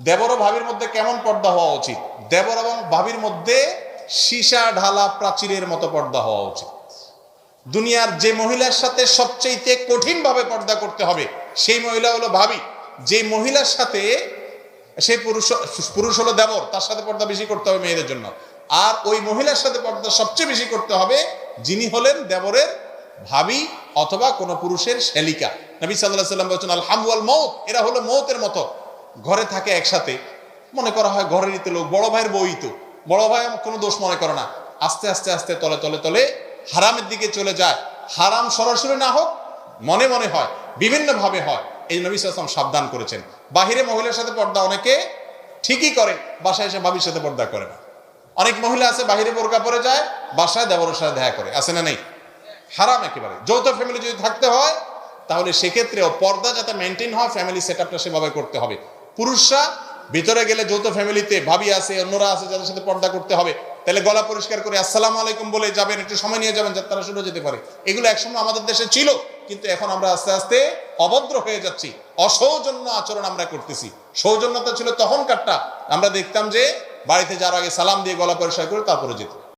দেবর ভাবির মধ্যে কেমন পর্দা হওয়া উচিত? দেবর এবং ভাবির মধ্যে সীসা ঢালা প্রাচীরের মতো পর্দা হওয়া উচিত। দুনিয়ার যে মহিলার সাথে সবচেয়ে কঠিনভাবে পর্দা করতে হবে, সেই মহিলা হলো ভাবি। যে মহিলার সাথে সেই পুরুষ পুরুষ হলো দেবর, তার সাথে পর্দা বেশি করতে হবে মেয়েদের জন্য। আর ওই মহিলার সাথে পর্দা সবচেয়ে বেশি করতে হবে যিনি হলেন দেবরের ভাবি অথবা কোনো পুরুষের শ্যালিকা নবী সাল্লাহ সাল্লাম বলছেন, আল হামওয়াল মৌত এরা হলো মৌতের মতো। ঘরে থাকে একসাথে। মনে করা হয় ঘরেরই তো লোক, বড় ভাইয়ের বই তো। বড় ভাই কোনো দোষ মনে করে না। আস্তে আস্তে আস্তে, তলে তলে তলে হারামের দিকে চলে যায়। হারাম সরাসরি না হোক, মনে মনে হয়, বিভিন্নভাবে হয়। এই নবী সাল্লাম সাবধান করেছেন। বাহিরে মহিলার সাথে পর্দা অনেকে ঠিকই করে, বাসায় এসে ভাবির সাথে পর্দা করে না। অনেক মহিলা আছে, বাহিরে বোরকা পরে যায়, বাসায় দেবরের সাথে দেখা করে। আছে না নেই? হারাম একেবারে। যৌথ ফ্যামিলি যদি থাকতে হয়, তাহলে সেক্ষেত্রেও পর্দা যাতে মেনটেন হয় ফ্যামিলি সেট আপটা সেভাবে করতে হবে। পুরুষরা ভিতরে গেলে যৌথ ফ্যামিলিতে ভাবি আছে, অন্যরা আছে, যাদের সাথে পর্দা করতে হবে, তাহলে গলা পরিষ্কার করে আসসালামু আলাইকুম বলে যাবেন, একটু সময় নিয়ে যাবেন, যাতে তারা শুনে যেতে পারে। এগুলো একসময় আমাদের দেশে ছিল, কিন্তু এখন আমরা আস্তে আস্তে অভদ্র হয়ে যাচ্ছি। অসৌজন্য আচরণ আমরা করতেছি। সৌজন্যতা ছিল তখনকারটা। আমরা দেখতাম যে বাড়িতে যাওয়ার আগে সালাম দিয়ে গলা পরিষ্কার করে তারপরে যেত।